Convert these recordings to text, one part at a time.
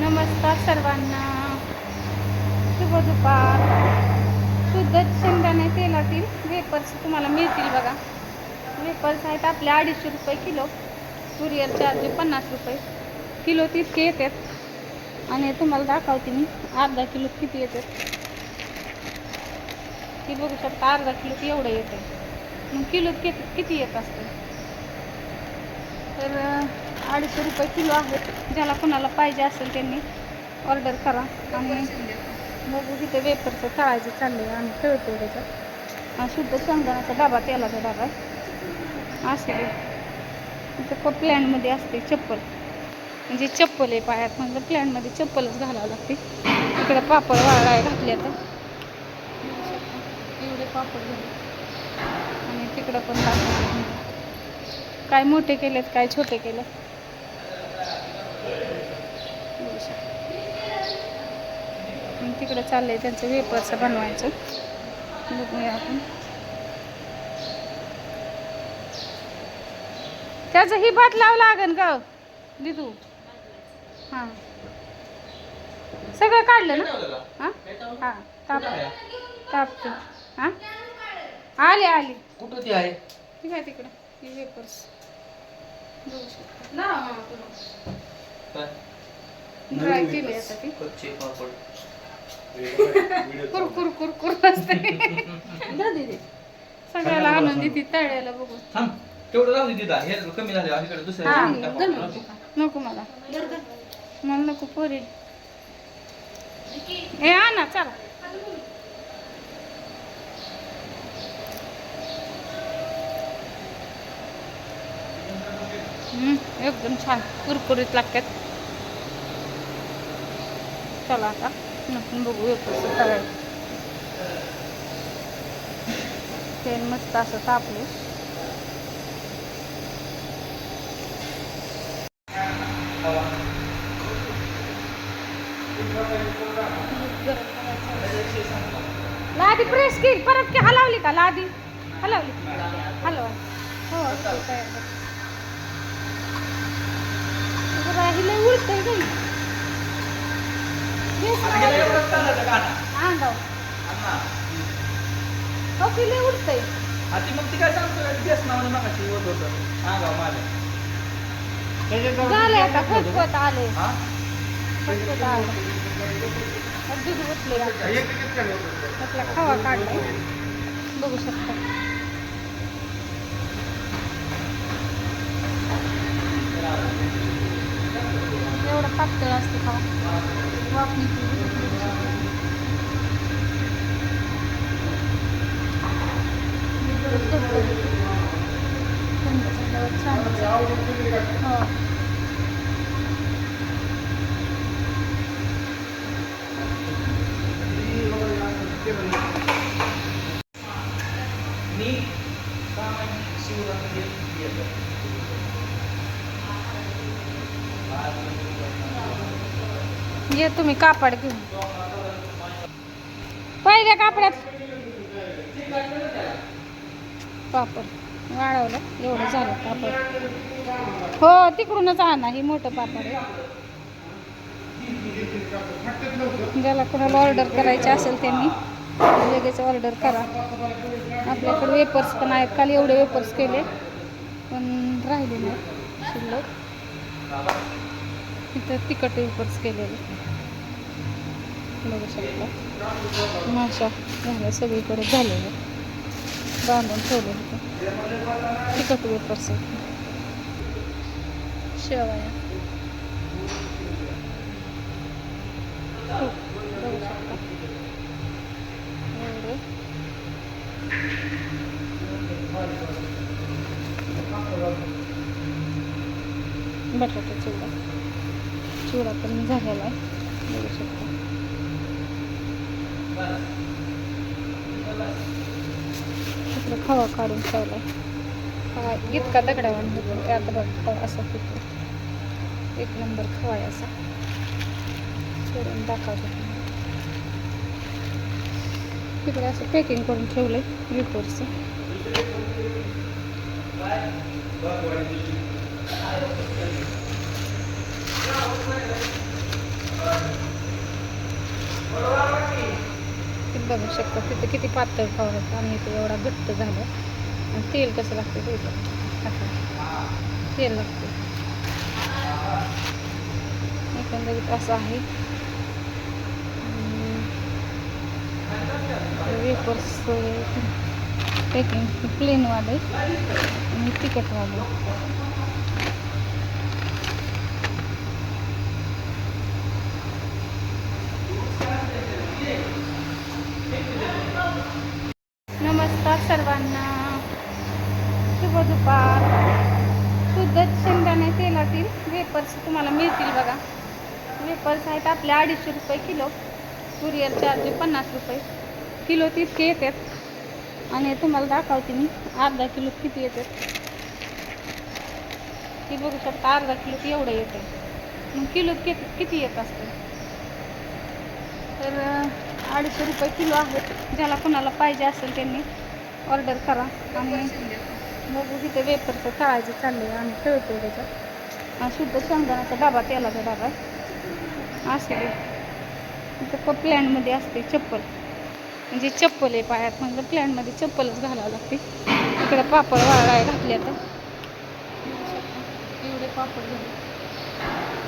नमस्कार सर्वांना. शुभ दुपार. शुद्ध शेंगदाणे तेलातील वेपर्स तुम्हाला मिळतील बघा. वेपर्स आहेत आपले अडीचशे रुपये किलो. कुरिअर चार्ज पन्नास रुपये. किलो तितके येतात. आणि तुम्हाला दाखवते मी अर्धा किलो किती येतात. ती बघू शकता अर्धा किलो एवढं येतं मग किलो किती किती येत असते? तर अडीचशे रुपये किलो आहेत ज्याला कोणाला पाहिजे असेल त्यांनी ऑर्डर करा. आणि बघू तिथे वेपरचं तळायचं चाललं आहे आणि तळतो त्याच्यात आणि शुद्ध शेंगदाण्याचा डबा तेलाचा डबा आहे. असेल इथं प प्लॅनमध्ये असते चप्पल. म्हणजे चप्पल आहे पायात. म्हणजे प्लॅनमध्ये चप्पलच घालावं लागते. इकडे पापड वाळाय घातले आता. एवढे पापड झाले आणि तिकडं पण दाखवते. काय मोठे केलेत काय छोटे केलेत. तिकडं चाललंय त्यांचं वेपर्स बनवायचं. बघूया आपण. त्याचं ही भात लाव लागन का दिदू. हां. सगळं काढलं ना? हां? हां ताप. तापते. हां? आले आले. कुठं ती आहे? ठीक आहे तिकडं. हे वेपर्स बघू शकता. ड्राय केले आता ती. कच्चे पापड. कुर कुर कुर कुर असते सगळ्याला आणून देते तळ्याला बघून. थांब. तेवढं राहू दे तिथं. हे कमी झाले. अलीकडे दुसऱ्या हा, दिवशी टाकू. नको. मला. मला नको पोरी. ए आणा चला. एकदम छान. कुरकुरीत लागतात. चला आता आपण बघू कसं करायचं. तेल मस्त असं तापले. लादी प्रेस केली. परत की हलवली का? लादी. हलवली. हलवा. हो तयार आहे. बघा, ही लय उलटंय गं. बेस आता गेलं एवढंच चाललं का ना? अंगावर. अण्णा, हो की लय ती मग ती काय सांगतो गॅस नावाने नकाशी होत होतं सांगा माझ्या झाले आता फटफट आले हा? फटफट आले दूध उठले आता. त्यातला खवा काढलाय बघू शकता एवढं पातळ असते का? वापणी छान. हो मी सामाजिक शिवरात्री येतो. ये तुम्ही कापड घेऊन. पहिल्या कापडात. पापड वाढवलं एवढं झालं पापड हो तिकडूनच आणा ही मोठं पापड आहे. ज्याला कोणाला ऑर्डर करायची असेल त्यांनी लगेच ऑर्डर करा. आपल्याकडे वेपर्स पण आहेत. काल एवढे वेपर्स केले पण राहिले नाही शिल्लक. इथं तिखट वेपर्स केलेले. बघू शकता. माशा झाल्या सगळीकडे झालेल्या बांधून ठेवले होते. तिखट वेपर्स शेवया. हो, बघू शकता. एवढे. बटाटा चिवडा चिवडा पण झालेला आहे. बघू शकता. इकडं खवा काढून ठेवलाय. खवा इतका दगडावान होतो त्यात बघ खवा असा होतो एक नंबर खवा आहे असा. सोडून दाखवतो. तिकडे असं पॅकिंग करून ठेवलंय विपोरचं. बघू शकता. तिथं किती पातळ खावलं आणि इथं एवढा घट्ट झालं. आणि तेल कसं लागतं ते तेल लागतं. एकंदरीत असं आहे. वेपर्स पॅकिंग प्लेनवाले आणि तिखटवाले. नमस्कार सर्वांना शुभ दुपार शुद्ध शेंगदाणे तेलातील वेपर्स तुम्हाला मिळतील बघा. वेपर्स आहेत आपले अडीचशे रुपये किलो. कुरिअर चार्ज पन्नास रुपये. किलो तितके येतात. आणि तुम्हाला दाखवते मी अर्धा किलो किती येतात. ती बघू शकता अर्धा किलो एवढं येते मग किलो किती किती येत असते? तर अडीचशे रुपये किलो आहेत ज्याला कोणाला पाहिजे असेल त्यांनी ऑर्डर करा आणि बघू तिथे वेपरचं तळायचं चाललं आहे आणि तळतो त्याच्यात. शुद्ध शेंगदाण्याचा डबा तेलाचा डबा आहे. असं इथं प प्लॅनमध्ये असते चप्पल. म्हणजे चप्पल आहे पायात म्हणजे प्लॅनमध्ये चप्पलच घालावं लागते. इकडे पापड वाळाय घातल्या तर एवढे पापड झाले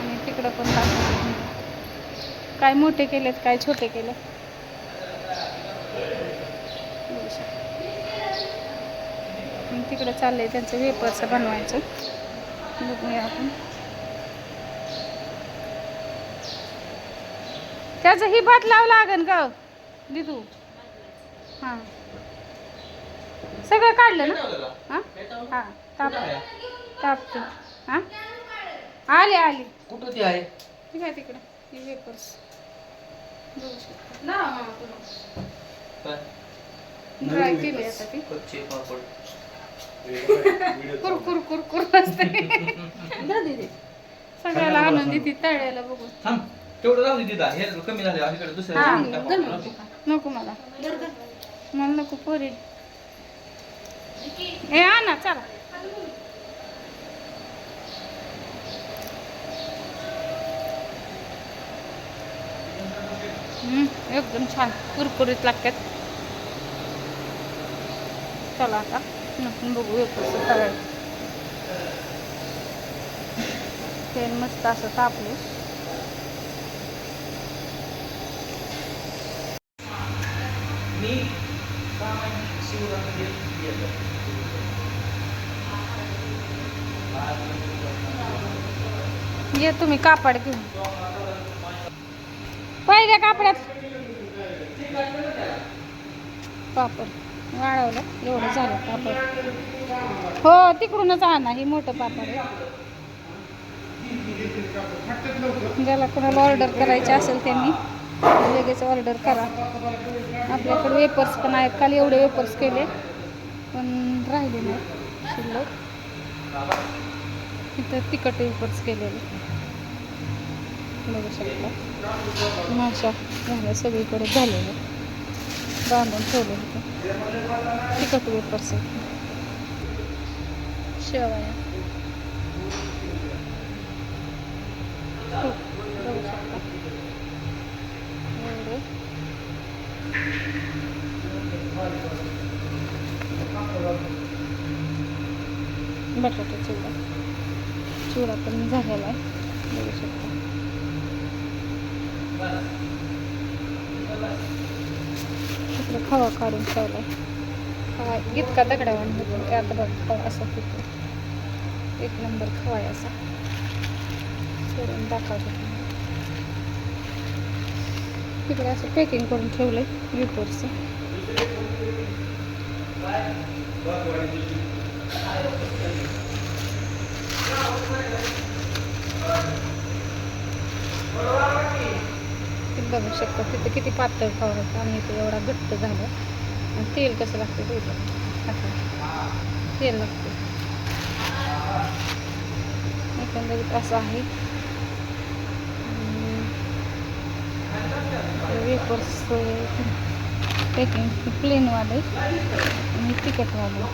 आणि तिकडं पण काय मोठे केलेत काय छोटे केले तिकडं चाललंय त्यांचं वेपरचं बनवायचं. बघूया आपण. त्याचं ही भात लाव लागन का दिदू. हां. सगळं काढलं ना? हां? हां ताप तापते. हां? आले आले. कुठं ती आहे? ठीक आहे तिकडं? ही वेपर्स बघू शकता. ना ड्राय केली आता ती. कच्चे पापड. कुर कुर कुर कुर असते. सगळ्याला आणून देते तळ्याला बघून. थांब तेवढं राहू दे तिथं. हे कमी झाले अलीकडे दुसऱ्या. नको. मला. मला नको पोरी. ए आणा चला. एकदम छान. कुरकुरीत लागतात. चला आता. आपण बघू कसं करायचं तेल मस्त असं तापलं. मी. ये तुम्ही कापड घेऊन. पहिल्या कापडात? पापड वाळवलं. एवढं झालं पापड. हो तिकडूनच आणा हे मोठं पापड आहे. ज्याला कोणाला ऑर्डर करायची असेल त्यांनी लगेच ऑर्डर करा. आपल्याकडे वेपर्स पण आहेत. काल एवढे वेपर्स केले पण राहिले नाही शिल्लक. इथं तिखट वेपर्स केलेले. बघू शकता. माशा झाल्या सगळीकडे झालेलं. बांधून ठेवलेलं. होते तिखट वेपर्स आहेत शेवया खूप बघू शकता एवढे बटाटा चिवडा चिवडा पण झालेला आहे बघू शकता तिकडे खवा काढून ठेवला खवा इतका दगडावान होतो त्यात बघ खवा असा होतो एक नंबर खवा आहे असा. सोडून दाखवतो तिकडे असं पॅकिंग करून ठेवलंय वेपर्सचं ते बघू शकता. तिथं किती पातळ खावलं आणि इथं एवढा घट्ट झालं. आणि तेल कसं लागतं ते असं तेल लागते. एकंदरीत असं आहे. वेपर्स पॅकिंग प्लेनवाले आणि तिखटवाले.